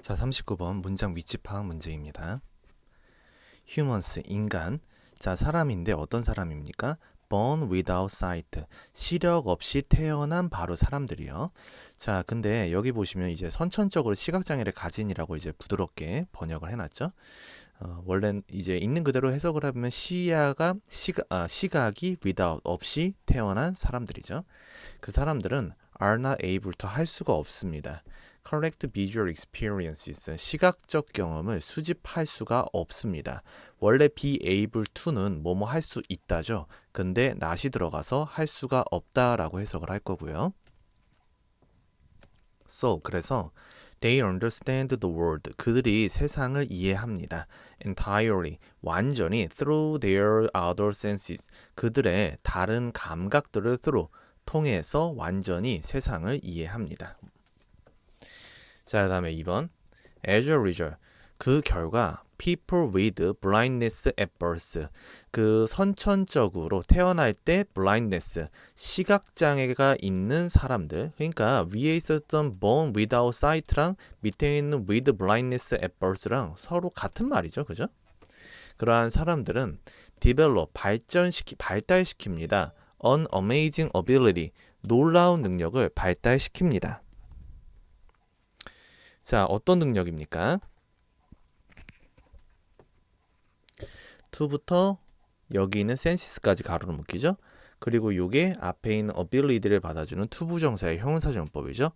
자, 39번 문장 위치 파악 문제입니다. humans 인간. 자, 사람인데 어떤 사람입니까? born without sight. 시력 없이 태어난 바로 사람들이요. 자, 근데 여기 보시면 이제 선천적으로 시각 장애를 가진이라고 이제 부드럽게 번역을 해 놨죠. 어, 원래 이제 있는 그대로 해석을 하면 시야가 시각 아, 시각이 without 없이 태어난 사람들이죠. 그 사람들은 are not able to 할 수가 없습니다. Collect visual experiences 시각적 경험을 수집할 수가 없습니다. 원래 be able to는 뭐뭐 할 수 있다죠. 근데 not이 들어가서 할 수가 없다라고 해석을 할 거고요. So 그래서 they understand the world 그들이 세상을 이해합니다. entirely 완전히 through their other senses 그들의 다른 감각들을 through 통해서 완전히 세상을 이해합니다. 자, 다음에 2번. As a result, 그 결과 people with blindness at birth 그 선천적으로 태어날 때 blindness 시각 장애가 있는 사람들 그러니까 위에 있었던 born without sight랑 밑에 있는 with blindness at birth랑 서로 같은 말이죠. 그죠? 그러한 사람들은 develop 발전시키 발달시킵니다. an amazing ability 놀라운 능력을 발달시킵니다. 자, 어떤 능력입니까? 2부터 여기 있는 센시스까지 가로로 묶이죠. 그리고 요게 앞에 있는 ability를 받아주는 투부정사의 형용사정법이죠.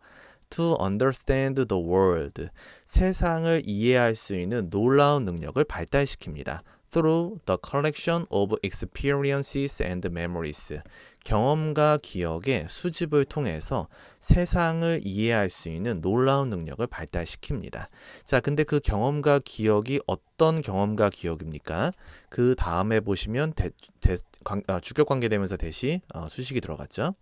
To understand the world. 세상을 이해할 수 있는 놀라운 능력을 발달시킵니다. Through the collection of experiences and memories. 경험과 기억의 수집을 통해서 세상을 이해할 수 있는 놀라운 능력을 발달시킵니다. 자, 근데 그 경험과 기억이 어떤 경험과 기억입니까? 그 다음에 보시면 대, 대, 관, 아, 주격 관계되면서 대시 어, 수식이 들어갔죠.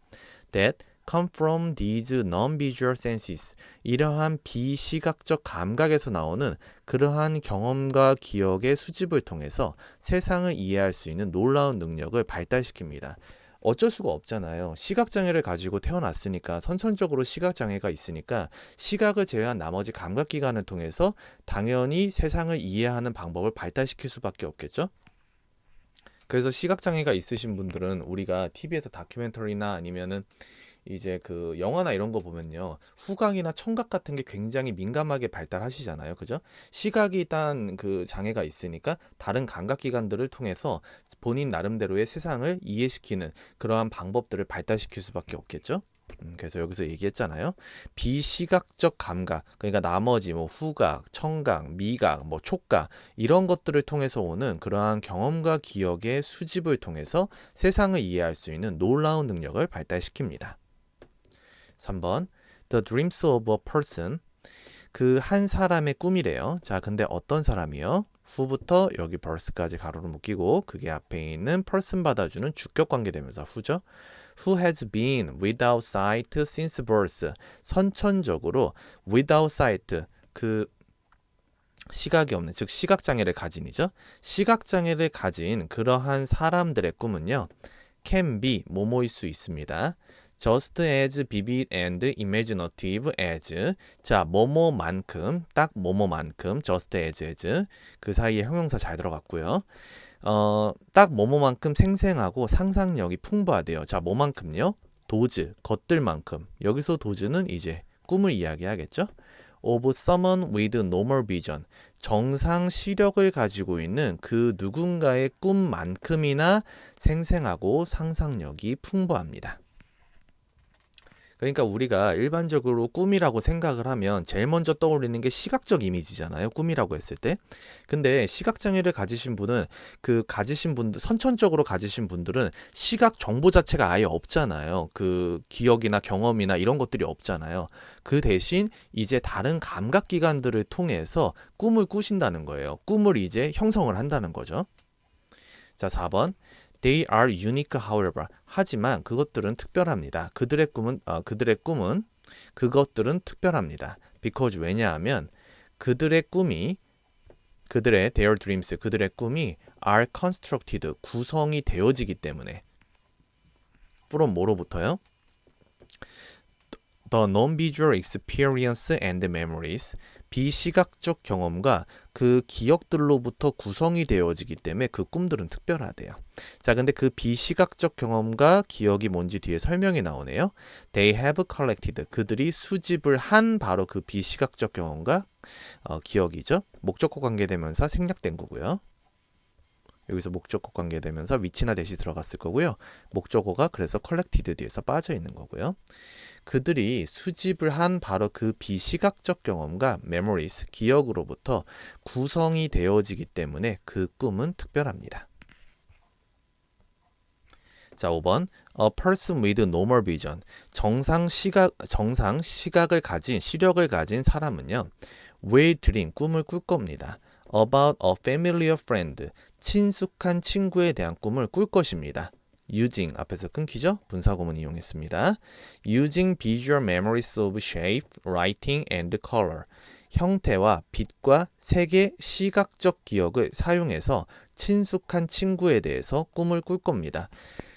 That come from these non-visual senses. 이러한 비시각적 감각에서 나오는 그러한 경험과 기억의 수집을 통해서 세상을 이해할 수 있는 놀라운 능력을 발달시킵니다. 어쩔 수가 없잖아요. 시각장애를 가지고 태어났으니까 선천적으로 시각장애가 있으니까 시각을 제외한 나머지 감각기관을 통해서 당연히 세상을 이해하는 방법을 발달시킬 수밖에 없겠죠. 그래서 시각장애가 있으신 분들은 우리가 TV에서 다큐멘터리나 아니면은 이제 그 영화나 이런 거 보면요. 후각이나 청각 같은 게 굉장히 민감하게 발달하시잖아요. 그죠? 시각이 일단 그 장애가 있으니까 다른 감각 기관들을 통해서 본인 나름대로의 세상을 이해시키는 그러한 방법들을 발달시킬 수밖에 없겠죠? 음, 그래서 여기서 얘기했잖아요. 비시각적 감각, 그러니까 나머지 뭐 후각, 청각, 미각, 뭐 촉각 이런 것들을 통해서 오는 그러한 경험과 기억의 수집을 통해서 세상을 이해할 수 있는 놀라운 능력을 발달시킵니다. 3번 The dreams of a person 그 한 사람의 꿈이래요. 자, 근데 어떤 사람이요? 후부터 여기 벌스까지 가로로 묶이고 그게 앞에 있는 person 받아주는 주격 관계되면서 후죠. Who has been without sight since birth. 선천적으로 without sight 그 시각이 없는 즉 시각 장애를 가진이죠. 시각 장애를 가진 그러한 사람들의 꿈은요. can be 뭐뭐일 수 있습니다. just as vivid and imaginative as 자 뭐뭐만큼 딱 뭐뭐만큼 just as as 그 사이에 형용사 잘 들어갔고요. 어, 딱 뭐뭐만큼 생생하고 상상력이 풍부하대요. 자, 뭐만큼요? 도즈, 것들만큼. 여기서 도즈는 이제 꿈을 이야기하겠죠? of someone with normal vision. 정상 시력을 가지고 있는 그 누군가의 꿈만큼이나 생생하고 상상력이 풍부합니다. 그러니까 우리가 일반적으로 꿈이라고 생각을 하면 제일 먼저 떠올리는 게 시각적 이미지잖아요. 꿈이라고 했을 때. 근데 시각 장애를 가지신 분은 그 가지신 분들 선천적으로 가지신 분들은 시각 정보 자체가 아예 없잖아요. 그 기억이나 경험이나 이런 것들이 없잖아요. 그 대신 이제 다른 감각 기관들을 통해서 꿈을 꾸신다는 거예요. 꿈을 이제 형성을 한다는 거죠. 자, 4번. They are unique, however. 하지만 그것들은 특별합니다. 그들의 꿈은 어, 그들의 꿈은 그것들은 특별합니다. Because 왜냐하면 그들의 꿈이 그들의 their dreams 그들의 꿈이 are constructed 구성이 되어지기 때문에 from 뭐로부터요? The non-visual experience and memories 비시각적 경험과 그 기억들로부터 구성이 되어지기 때문에 그 꿈들은 특별하대요. 자, 근데 그 비시각적 경험과 기억이 뭔지 뒤에 설명이 나오네요. They have collected. 그들이 수집을 한 바로 그 비시각적 경험과 어, 기억이죠. 목적어 관계대명사 생략된 거고요. 여기서 목적어 관계되면서 위치나 대시 들어갔을 거고요. 목적어가 그래서 collected 뒤에서 빠져 있는 거고요. 그들이 수집을 한 바로 그 비시각적 경험과 memories, 기억으로부터 구성이 되어지기 때문에 그 꿈은 특별합니다. 자, 5번. A person with normal vision. 정상 시각 정상 시각을 가진 시력을 가진 사람은요. will dream 꿈을 꿀 겁니다. about a familiar friend. 친숙한 친구에 대한 꿈을 꿀 것입니다. Using 앞에서 끊기죠? 분사구문 이용했습니다. using visual memories of shape, writing and color. 형태와 빛과 색의 시각적 기억을 사용해서 친숙한 친구에 대해서 꿈을 꿀 겁니다.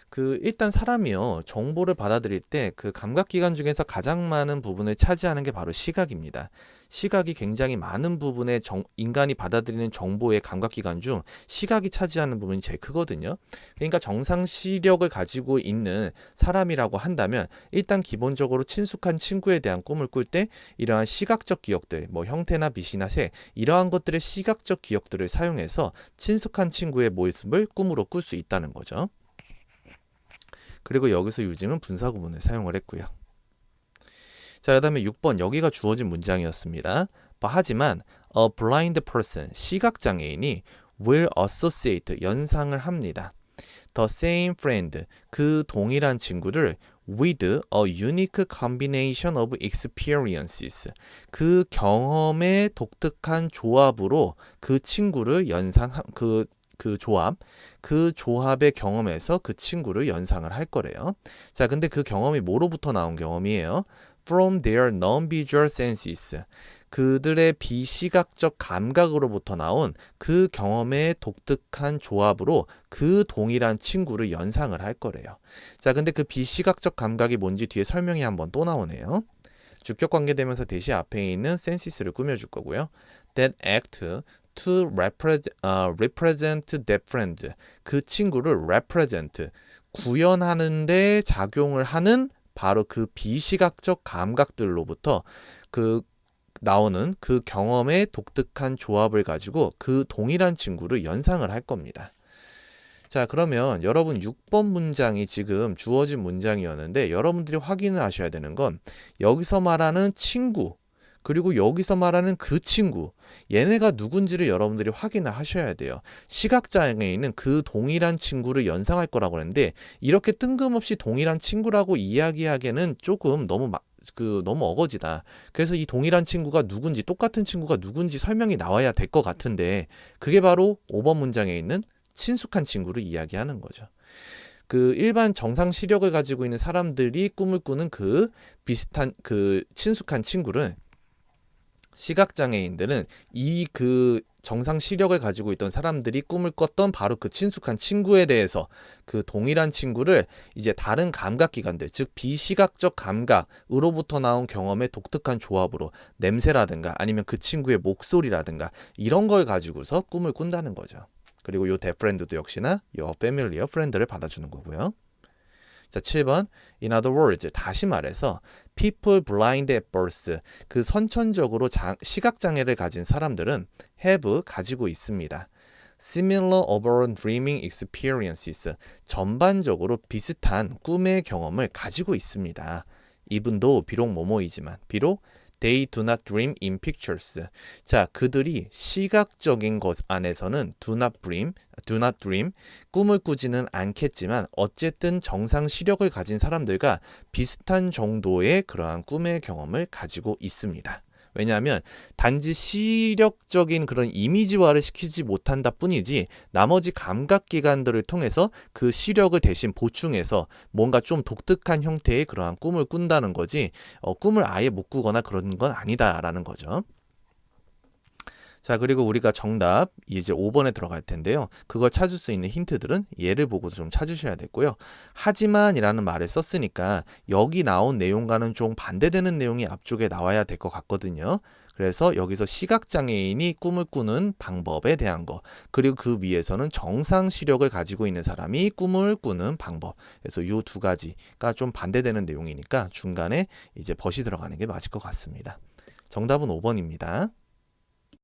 그 일단 사람이요 정보를 받아들일 때 그 감각 기관 중에서 가장 많은 부분을 차지하는 게 바로 시각입니다. 시각이 굉장히 많은 부분의 정, 인간이 받아들이는 정보의 감각 기관 중 시각이 차지하는 부분이 제일 크거든요. 그러니까 정상 시력을 가지고 있는 사람이라고 한다면 일단 기본적으로 친숙한 친구에 대한 꿈을 꿀 때 이러한 시각적 기억들, 뭐 형태나 빛이나 색 이러한 것들의 시각적 기억들을 사용해서 친숙한 친구의 모습을 꿈으로 꿀 수 있다는 거죠. 그리고 여기서 유징은 분사 구문을 사용을 했고요. 자, 그다음에 6번 여기가 주어진 문장이었습니다. 하지만 a blind person 시각 장애인이 will associate 연상을 합니다. the same friend 그 동일한 친구를 with a unique combination of experiences 그 경험의 독특한 조합으로 그 친구를 연상 그 그 조합, 그 조합의 경험에서 그 친구를 연상을 할 거래요. 자, 근데 그 경험이 뭐로부터 나온 경험이에요? From their non-visual senses. 그들의 비시각적 감각으로부터 나온 그 경험의 독특한 조합으로 그 동일한 친구를 연상을 할 거래요. 자, 근데 그 비시각적 감각이 뭔지 뒤에 설명이 한번 또 나오네요. 주격 관계되면서 대시 앞에 있는 senses를 꾸며줄 거고요. That act to represent, uh, represent that friend. 그 친구를 represent, 구현하는데 작용을 하는 바로 그 비시각적 감각들로부터 그 나오는 그 경험의 독특한 조합을 가지고 그 동일한 친구를 연상을 할 겁니다. 자, 그러면 여러분 6번 문장이 지금 주어진 문장이었는데 여러분들이 확인을 하셔야 되는 건 여기서 말하는 친구, 그리고 여기서 말하는 그 친구, 얘네가 누군지를 여러분들이 확인을 하셔야 돼요. 시각장애인은 그 동일한 친구를 연상할 거라고 하는데 이렇게 뜬금없이 동일한 친구라고 이야기하기에는 조금 너무 막, 그 너무 어거지다. 그래서 이 동일한 친구가 누군지 똑같은 친구가 누군지 설명이 나와야 될 것 같은데 그게 바로 5번 문장에 있는 친숙한 친구를 이야기하는 거죠. 그 일반 정상 시력을 가지고 있는 사람들이 꿈을 꾸는 그 비슷한 그 친숙한 친구를 시각장애인들은 이 그 정상 시력을 가지고 있던 사람들이 꿈을 꿨던 바로 그 친숙한 친구에 대해서 그 동일한 친구를 이제 다른 감각 기관들, 즉 비시각적 감각으로부터 나온 경험의 독특한 조합으로 냄새라든가 아니면 그 친구의 목소리라든가 이런 걸 가지고서 꿈을 꾼다는 거죠. 그리고 요 데프렌드도 역시나 요 패밀리어 프렌드를 받아주는 거고요. 자, 7번. In other words, 다시 말해서 people blind at birth 그 선천적으로 장, 시각 장애를 가진 사람들은 have 가지고 있습니다. similar overall dreaming experiences 전반적으로 비슷한 꿈의 경험을 가지고 있습니다. 이분도 비록 뭐뭐이지만 비록 They do not dream in pictures. 자, 그들이 시각적인 것 안에서는 do not dream, do not dream, 꿈을 꾸지는 않겠지만 어쨌든 정상 시력을 가진 사람들과 비슷한 정도의 그러한 꿈의 경험을 가지고 있습니다. 왜냐하면 단지 시력적인 그런 이미지화를 시키지 못한다 뿐이지 나머지 감각 기관들을 통해서 그 시력을 대신 보충해서 뭔가 좀 독특한 형태의 그러한 꿈을 꾼다는 거지 어, 꿈을 아예 못 꾸거나 그런 건 아니다라는 거죠. 자, 그리고 우리가 정답 이제 5번에 들어갈 텐데요. 그걸 찾을 수 있는 힌트들은 얘를 보고도 좀 찾으셔야 되고요. 하지만이라는 말을 썼으니까 여기 나온 내용과는 좀 반대되는 내용이 앞쪽에 나와야 될 것 같거든요. 그래서 여기서 시각장애인이 꿈을 꾸는 방법에 대한 거 그리고 그 위에서는 정상 시력을 가지고 있는 사람이 꿈을 꾸는 방법 그래서 이 두 가지가 좀 반대되는 내용이니까 중간에 이제 벗이 들어가는 게 맞을 것 같습니다. 정답은 5번입니다.